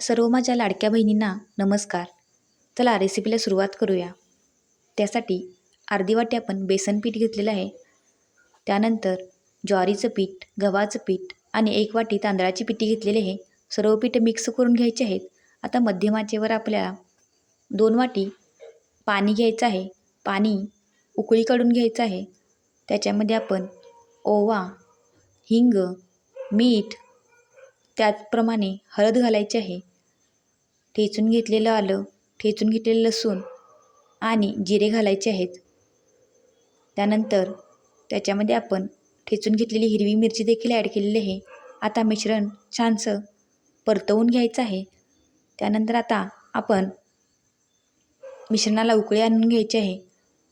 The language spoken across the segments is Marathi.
सर्व माझ्या लाडक्या बहिणींना नमस्कार. चला रेसिपीला सुरुवात करूया. त्यासाठी अर्धी वाटी आपण बेसन पीठ घेतलेलं आहे. त्यानंतर ज्वारीचं पीठ गव्हाचं पीठ आणि एक वाटी तांदळाची पिठी घेतलेली आहे. सर्व पीठं मिक्स करून घ्यायचे आहेत. आता मध्यमाचेवर आपल्याला दोन वाटी पाणी घ्यायचं आहे. पाणी उकळी काढून घ्यायचं आहे. त्याच्यामध्ये आपण ओवा हिंग मीठ त्याचप्रमाणे हळद घालायची आहे. ठेचून घेतलेलं आलं ठेचून घेतलेलं लसूण आणि जिरे घालायचे आहेत. त्यानंतर त्याच्यामध्ये आपण ठेचून घेतलेली हिरवी मिरची देखील ॲड केलेली आहे. आता मिश्रण छानसं परतवून घ्यायचं आहे. त्यानंतर आता आपण मिश्रणाला उकळी आणून घ्यायची आहे.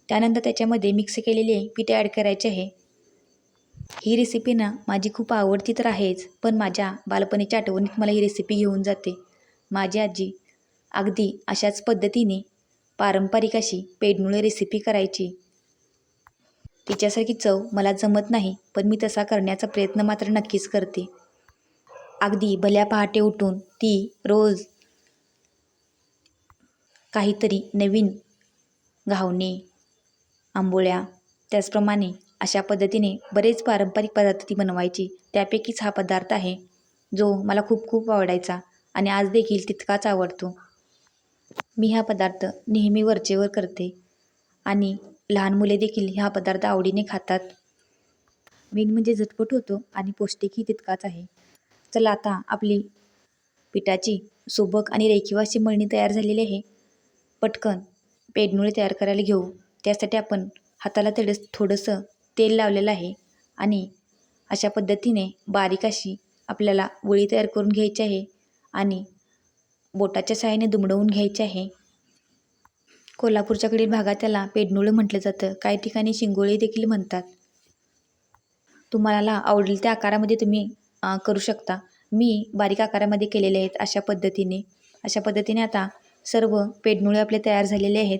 त्यानंतर त्याच्यामध्ये मिक्स केलेले पिठे ॲड करायचे आहे. ही रेसिपी ना माझी खूप आवडती तर आहेच पण माझ्या बालपणीच्या आठवणीत मला ही रेसिपी घेऊन जाते. माझी आजी. अगदी अशाच पद्धतीने पारंपरिक अशी पेडमुळे रेसिपी करायची. तिच्यासारखी चव मला जमत नाही पण मी तसा करण्याचा प्रयत्न मात्र नक्कीच करते. अगदी भल्या पहाटे उठून ती रोज काहीतरी नवीन घावणे आंबोळ्या त्याचप्रमाणे अशा पद्धतीने बरेच पारंपरिक पदार्थ ती बनवायची. त्यापैकीच हा पदार्थ आहे जो मला खूप खूप आवडायचा. आणि आज देखील तितकाच आवडतो. मी हा पदार्थ नेहमी वरचेवर करते आणि लहान मुले देखील हा पदार्थ आवडीने खातात. मेन म्हणजे झटपट होतो आणि पौष्टिकही तितकाच आहे. चला आता आपली पिठाची सुबक आणि रेखीवाशी मळणी तयार झालेली आहे. पटकन पेडनुळे तयार करायला घेऊ. त्यासाठी आपण हाताला तेडस थोडंसं तेल लावलेलं आहे आणि अशा पद्धतीने बारीक अशी आपल्याला वळी तयार करून घ्यायची आहे. आणि बोटाच्या साहाय्याने दुमडवून घ्यायचे आहे. कोल्हापूरच्याकडील भागात त्याला पेडनुळं म्हटलं जातं. काही ठिकाणी शिंगोळे देखील म्हणतात. तुम्हाला आवडेल त्या आकारामध्ये तुम्ही करू शकता. मी बारीक आकारामध्ये केलेले आहेत अशा पद्धतीने. अशा पद्धतीने आता सर्व पेडनुळे आपले तयार झालेले आहेत.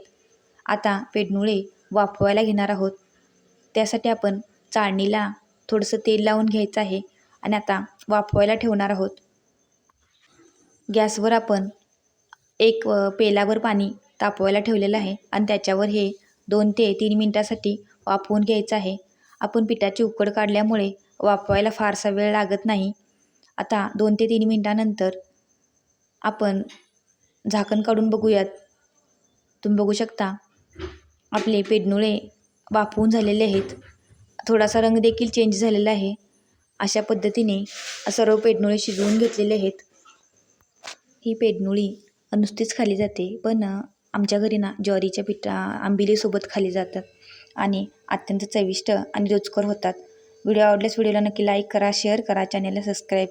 आता पेडनुळे वाफवायला घेणार आहोत. त्यासाठी आपण चाळणीला थोडंसं तेल लावून घ्यायचं आहे आणि आता वाफवायला ठेवणार आहोत. गॅसवर आपण एक पेलावर पाणी तापवायला ठेवलेलं आहे आणि त्याच्यावर हे दोन ते तीन मिनटासाठी वाफवून घ्यायचं आहे. आपण पिठाची उकड काढल्यामुळे वाफवायला फारसा वेळ लागत नाही. आता दोन ते तीन मिनटानंतर आपण झाकण काढून बघूयात. तुम्ही बघू शकता आपले पेडनुळे वाफवून झालेले आहेत. थोडासा रंग देखील चेंज झालेला आहे. अशा पद्धतीने सर्व पेडनुळे शिजवून घेतलेले आहेत. ही पेडनुळी नुसतीच खाली जाते पण आमच्या घरी ना ज्वारीच्या पिठा आंबिलीसोबत खाली जातात आणि अत्यंत चविष्ट आणि रुचकर होतात. व्हिडिओ आवडल्यास व्हिडिओला नक्की लाईक करा शेअर करा चॅनलला सबस्क्राईब